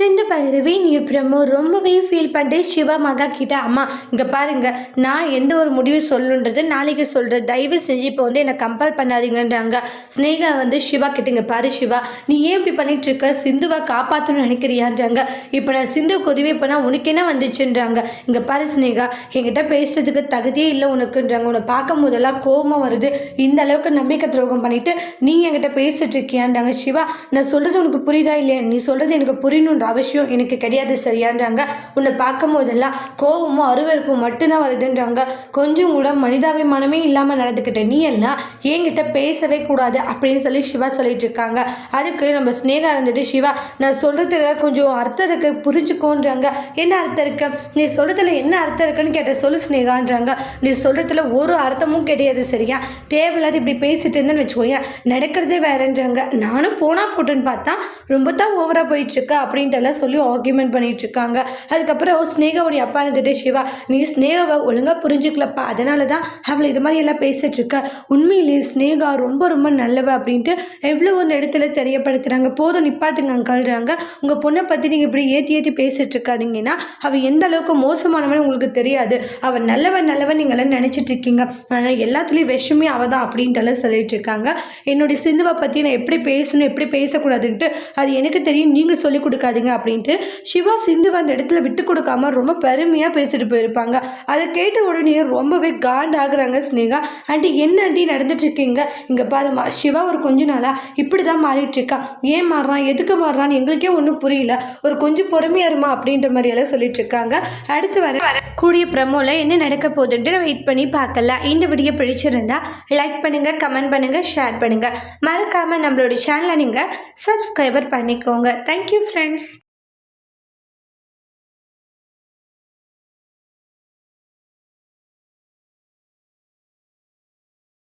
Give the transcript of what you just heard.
சிந்து பைரவி நீ பிரமோ ரொம்பவே ஃபீல் பண்ணிட்டு சிவா மகா கிட்ட அம்மா இங்கே பாருங்க நான் எந்த ஒரு முடிவு சொல்லணுன்றது நாளைக்கு சொல்கிறேன் தயவு செஞ்சு இப்போ வந்து என்னை கம்பேர் பண்ணாதீங்கன்றாங்க. ஸ்னேகா வந்து சிவா கிட்டேங்க பாரு சிவா நீ ஏன் இப்படி பண்ணிட்டு இருக்க? சிந்துவை காப்பாற்றணும்னு நினைக்கிறியான்றாங்க. இப்போ நான் சிந்துவுக்கு உதவி பண்ணால் உனக்கு என்ன வந்துச்சுன்றாங்க. இங்கே பாரு ஸ்னேகா என்கிட்ட பேசுறதுக்கு தகுதியே இல்லை உனக்குன்றாங்க. உன்னை பார்க்கும் போதெல்லாம் கோபம் வருது. இந்த அளவுக்கு நம்பிக்கை துரோகம் பண்ணிவிட்டு நீ என்கிட்ட பேசிட்டு இருக்கியான்றாங்க சிவா. நான் சொல்கிறது உனக்கு புரியுதா இல்லையா? நீ சொல்கிறது எனக்கு புரியணுன்றா அவசியம் எனக்கு கிடையாது சரியான்றாங்க. உன்னை பார்க்கும் போதெல்லாம் கோபமும் அருவறுப்பும் மட்டும்தான் வருதுன்றாங்க. கொஞ்சம் கூட மனிதாபிமானமே இல்லாமல் நடந்துக்கிட்ட நீ எல்லாம் என்கிட்ட பேசவே கூடாது அப்படின்னு சொல்லி சிவா சொல்லிட்டு இருக்காங்க. அதுக்கு நம்ம ஸ்னேகா இருந்துட்டு சிவா நான் சொல்கிறதுல கொஞ்சம் அர்த்தம் இருக்கு புரிஞ்சுக்கோன்றாங்க. என்ன அர்த்தம் இருக்கு? நீ சொல்கிறதுல என்ன அர்த்தம் இருக்குன்னு கேட்ட சொல்லு ஸ்னேகான்றாங்க நீ சொல்கிறதுல ஒரு அர்த்தமும் கிடையாது சரியா? தேவையில்லாத இப்படி பேசிட்டு இருந்தேன்னு வச்சுக்கோங்க நடக்கிறதே வேறன்றாங்க. நானும் போனா போட்டுன்னு பார்த்தா ரொம்ப தான் ஓவராக போயிட்டு இருக்கு? பாயிண்ட் எல்லாம் சொல்லி ஆர்கியூமெண்ட் பண்ணிட்டு இருக்காங்க அதுக்கப்புறம் ஸ்னேகாவுடைய அப்பா இருந்துட்டு சிவா நீ ஸ்னேகாவை ஒழுங்காக புரிஞ்சுக்கலப்பா. அதனால தான் அவளை இது மாதிரி எல்லாம் பேசிட்டு இருக்க உண்மையிலேயே ஸ்னேகா ரொம்ப ரொம்ப நல்லவ அப்படின்ட்டு எவ்வளோ அந்த இடத்துல தெரியப்படுத்துறாங்க. போதும் நிப்பாட்டுங்க அங்கல்றாங்க உங்கள் பொண்ணை பற்றி நீங்கள் இப்படி ஏற்றி ஏற்றி பேசிட்டு இருக்காதீங்கன்னா அவள் எந்த அளவுக்கு மோசமானவன் உங்களுக்கு தெரியாது. அவள் நல்லவன் நல்லவன் நீங்களாம் நினச்சிட்டு இருக்கீங்க ஆனால் எல்லாத்துலேயும் விஷமே அவள் தான் அப்படின்ட்டு எல்லாம் சொல்லிட்டு இருக்காங்க என்னுடைய சிந்துவை பற்றி நான் எப்படி பேசணும் எப்படி பேசக்கூடாதுன்ட்டு அது எனக்கு தெரியும். நீங்கள் சொல்லிக் கொடுக்காது கொடுக்காதீங்க அப்படின்ட்டு சிவா சிந்து அந்த இடத்துல விட்டு கொடுக்காம ரொம்ப பெருமையாக பேசிட்டு போயிருப்பாங்க. அதை கேட்ட உடனே ரொம்பவே காண்ட் ஆகுறாங்க ஸ்னேகா ஆண்டி என்ன ஆண்டி நடந்துட்டு இருக்கீங்க? இங்கே பாருமா சிவா ஒரு கொஞ்ச நாளா இப்படி தான் மாறிட்டு இருக்கான் ஏன் மாறுறான்? எதுக்கு மாறுறான்னு எங்களுக்கே ஒன்றும் புரியல. ஒரு கொஞ்சம் பொறுமையா இருமா? அப்படின்ற மாதிரி எல்லாம் சொல்லிட்டு இருக்காங்க. அடுத்து வர கூடிய ப்ரமோவில் என்ன நடக்க போகுதுன்ட்டு வெயிட் பண்ணி பார்க்கலாம். இந்த வீடியோ பிடிச்சிருந்தா லைக் பண்ணுங்கள் கமெண்ட் பண்ணுங்கள் ஷேர் பண்ணுங்கள் மறக்காமல் நம்மளோட சேனலை நீங்கள் சப்ஸ்கிரைபர் பண்ணிக்கோங்க. Thank you friends